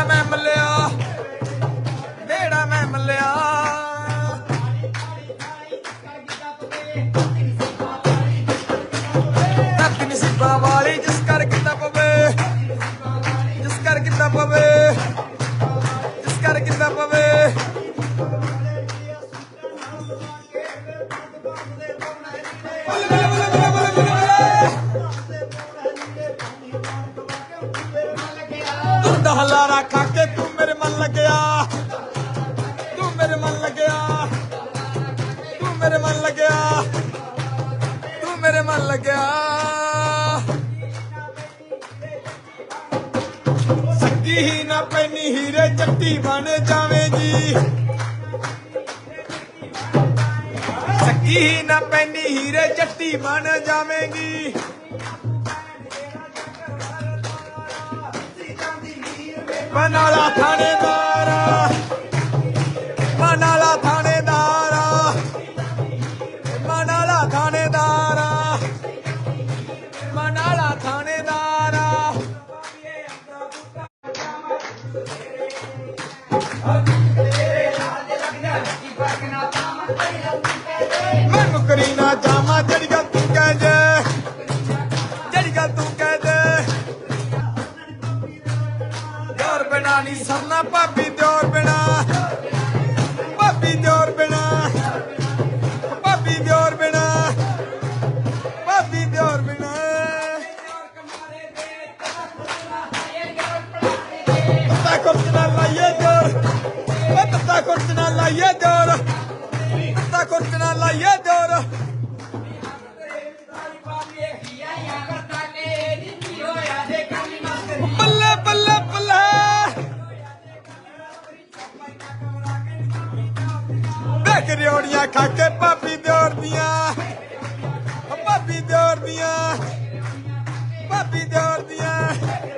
I'm a ਲੱਗਿਆ। ਸੱਗੀ ਹੀ ਨਾ ਪੈਣੀ ਹੀਰੇ, ਚੱਟੀ ਬਣ ਜਾਵੇਂ ਜੀ। ਸੱਗੀ ਹੀ ਨਾ ਪੈਣੀ ਹੀਰੇ, ਚੱਟੀ ਬਣ ਜਾਵੇਂਗੀ ਬਨਾਲਾ ਥਾਣੇਦਾਰਾ ਬਨਾਲਾ ਲਾਈਏ ਦੌਰ ਤਾਂ ਕੁਰਕ ਨਾ ਲਾਈਏ ਦੌਰ ਬੱਲੇ ਬੱਲੇ ਬੱਲੇ। ਦੇਖ ਰਿਓੜੀਆਂ ਖਾ ਕੇ ਭਾਬੀ ਦੌਰ ਦੀਆਂ। ਭਾਬੀ ਦੌਰ ਦੀਆਂ। ਭਾਬੀ ਦੌਰ ਦੀਆਂ।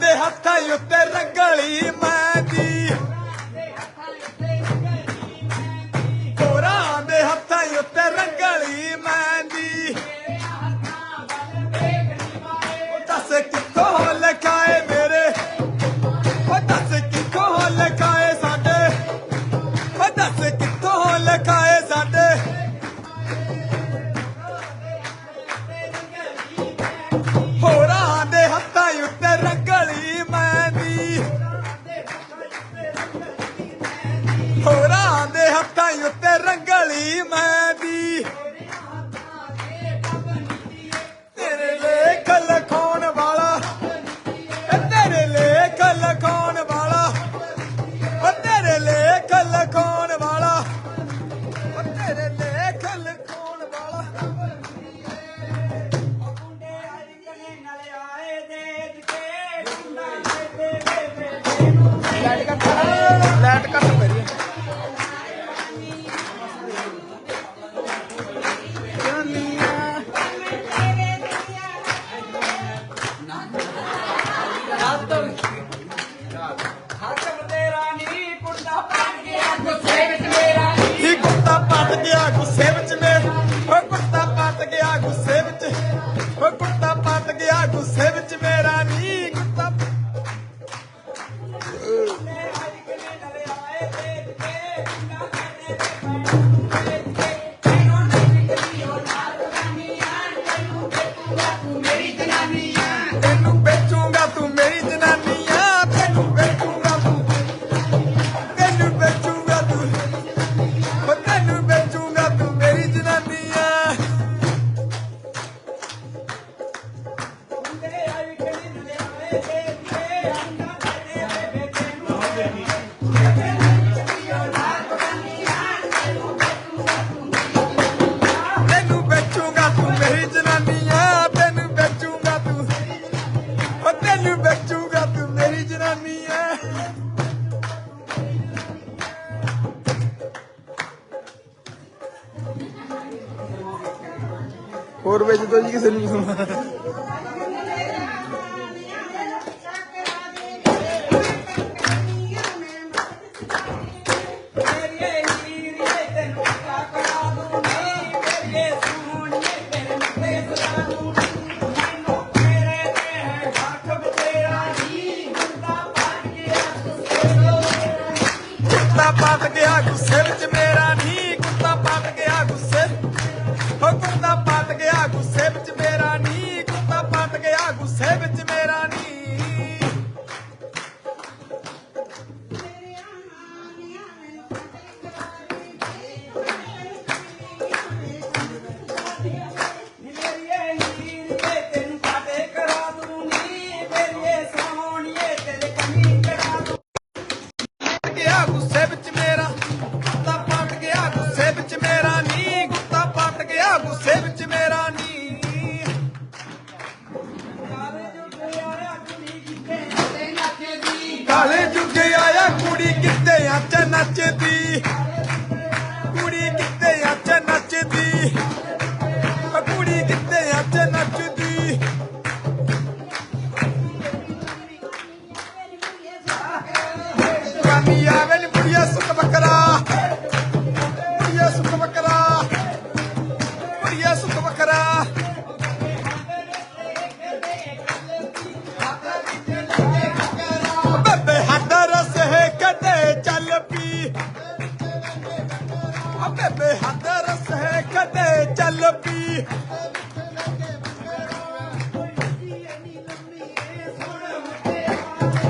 ਦੇ ਹੱਥਾਂ ਉੱਤੇ ਰੰਗਲੀ ਮੈਨੂੰ ਬਚੂਗਾ ਤੂੰ ਮੇਰੀ ਜਨਾਨੀ ਐ। ਹੋਰ ਵੇਚ ਦੋ ਜੀ ਕਿਸੇ ਨੂੰ। ਸੁਣਾ na pata que é com selo de ਜੀ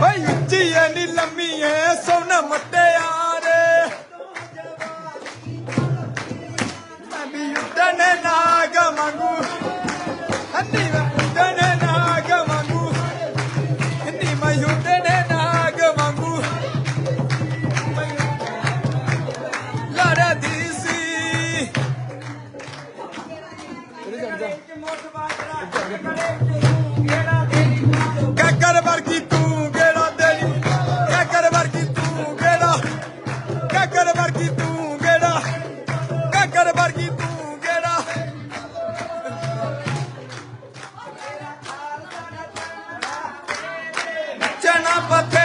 ਓਏ ਉੱਚੀ ਐ ਨੀ ਲੰਮੀ ਐ ਸੋਨਾ ਮੱਤ but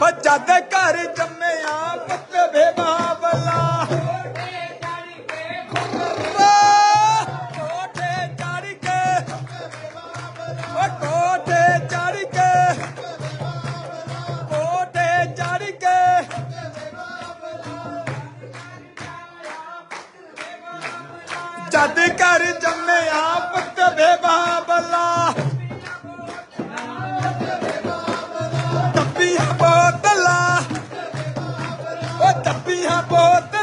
ਜਦ ਘਰ ਜੰਮਿਆ ਪੁੱਤ ਬੇਮਾਵਲਾ ਜਦ ਘਰ ਜੰਮਿਆ ਪੁੱਤ ਬੇਮਾਵਲਾ minha bota.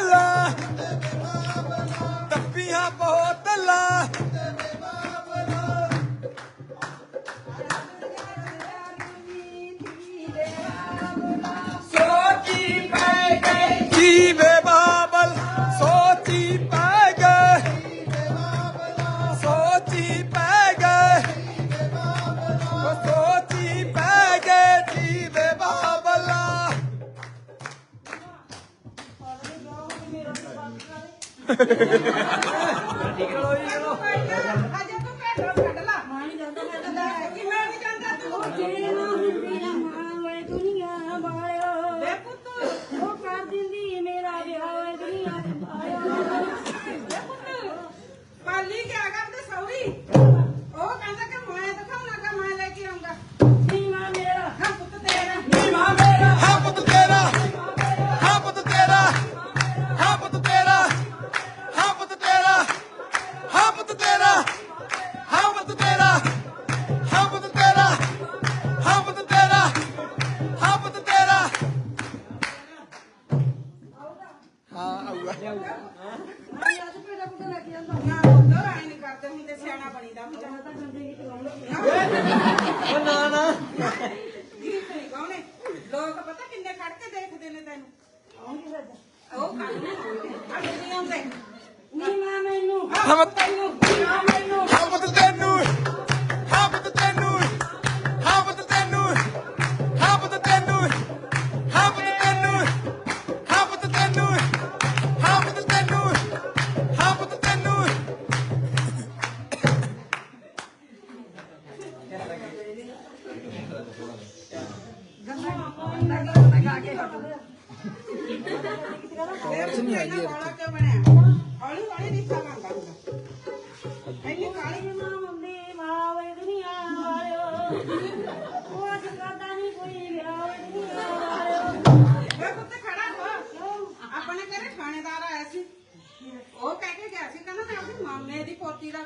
ਚਲੋ ਜੀ ਚਲੋ ਅਜੇ ਤੂੰ ਭੇਡੋ ਕੱਢ ਲਾ। ਮਾਂ ਹੀ ਜਾਂਦਾ ਕਿ ਮੈਂ ਵੀ ਜਾਂਦਾ ਤੂੰ। ਜੇ ਨਾ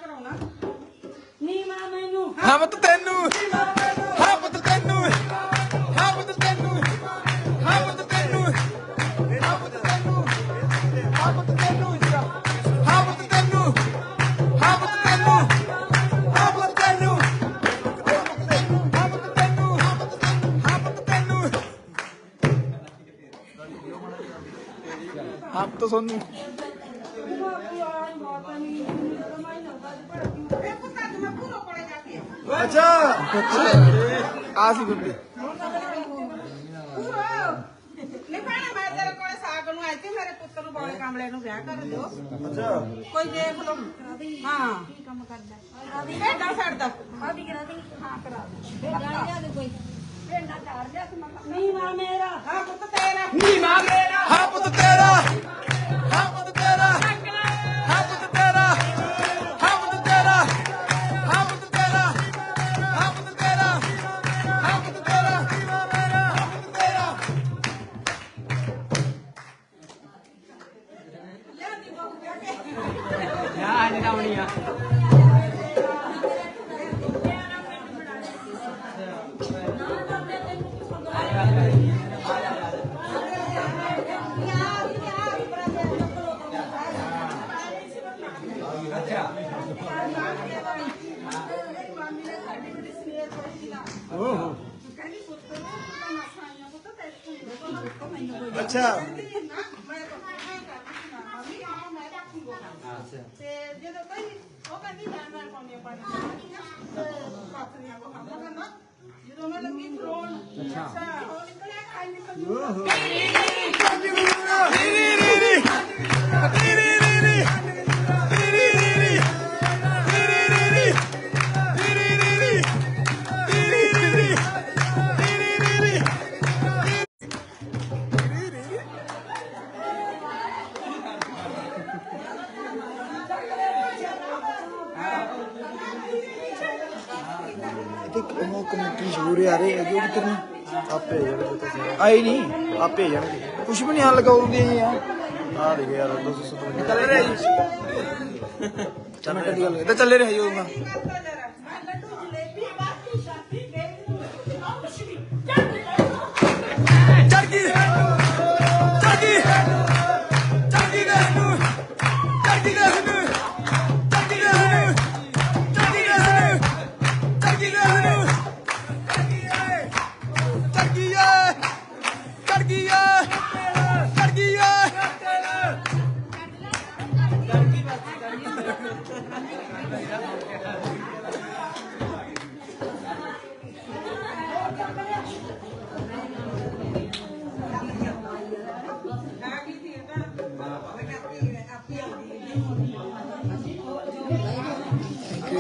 ਦੀ ਪੋਤੀ ਦਾ ਕਰਾਉਣਾ ਹਾਂ ਪੁੱਤ ਤੈਨੂੰ ਹਾਂ ਪੁੱਤ ਤੈਨੂੰ ਹਾਂ ਪੁੱਤ ਤੈਨੂੰ ਹਾਂ ਪੁੱਤ ਤੈਨੂੰ ਹਾਂ ਪੁੱਤ ਤੈਨੂੰ ਹਾਂ ਪੁੱਤ ਤੈਨੂੰ ਹਾਂ ਪੁੱਤ ਤੈਨੂੰ ਹਾਂ ਪੁੱਤ ਤੈਨੂੰ ਹਾਂ ਪੁੱਤ ਤੈਨੂੰ ਹਾਂ ਪੁੱਤ ਤੈਨੂੰ ਹਾਂ ਪੁੱਤ ਤੈਨੂੰ ਹਾਂ ਪੁੱਤ ਸੋਨੂੰ ਵੇ ਪੁੱਤ ਅੱਜ અચ્છા આ શું કરી ਨਹੀਂ ਭੈਣੇ ਮੈਂ ਤੇਰੇ ਕੋਲੇ ਸਾਗ ਨੂੰ ਆਈ ਸੀ ਮੇਰੇ ਪੁੱਤਰ ਨੂੰ ਬੋਲੇ ਕਮਲੇ ਨੂੰ ਵਿਆਹ ਕਰ ਦਿਓ ਅੱਛਾ ਕੋਈ ਦੇਖ ਲਓ ਹਾਂ ਕੀ ਕੰਮ ਕਰਦਾ ਭੇਡਾਂ ਛੱਡਦਾ ਆ ਵੀ ਕਰਾ ਦੇ ਹਾਂ ਕਰਾ ਦੇ ਭੇਡਾਂ ਲਿਆ ਦੇ ਕੋਈ ਭੇਡਾਂ ਧਾਰ ਲਿਆ ਤੂੰ ਨਹੀਂ ਮਾਂ ਮੇਰਾ। ਹਾਂ ਪੁੱਤ ਤੇਰਾ। ਨਹੀਂ ਮਾਂ ਮੇਰਾ। ਹਾਂ ਪੁੱਤ ਤੇਰਾ। ਓਹੋ। ਕਹਿੰਦੀ ਪੁੱਤ ਨੂੰ ਤਾਂ ਮਸਾਈਆਂ ਪੁੱਤ ਤੈਨੂੰ ਕੋਈ ਨਾ ਮੈਨੂੰ ਕੋਈ ਅੱਛਾ। ਚੱਕਰ ਨਹੀਂ ਆਪੇ ਜਾਣਗੇ ਤੁਸੀਂ। ਆਈ ਨਹੀਂ। ਆਪੇ ਜਾਣਗੇ ਕੁਝ ਵੀ ਨਹੀਂ ਹੱਲ ਲਗਾਉਂਦੇ ਆ ਆ ਦੇ ਯਾਰ 257 ਚੱਲ ਰਿਹਾ ਜੀ। ਚੱਲ ਰਿਹਾ। ਜੀ। ਉਹਦਾ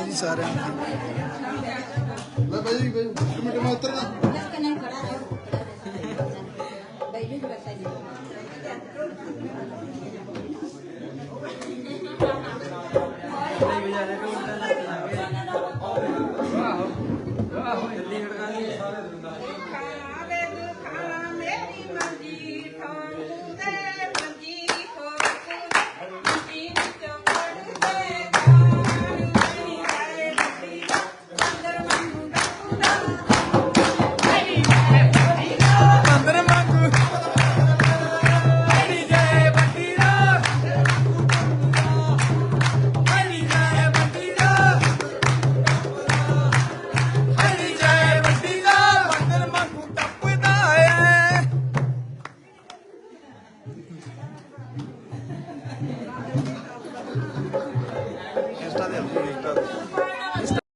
ਜੀ ਸਾਰਿਆਂ ਨੂੰ ਲੈ ਬਾਈ ਬਾਈ ਇੱਕ ਮਿੰਟ ਮੈਂ ਉਤਰਨਾ ਬੈਠੇ ਬਸਾਈ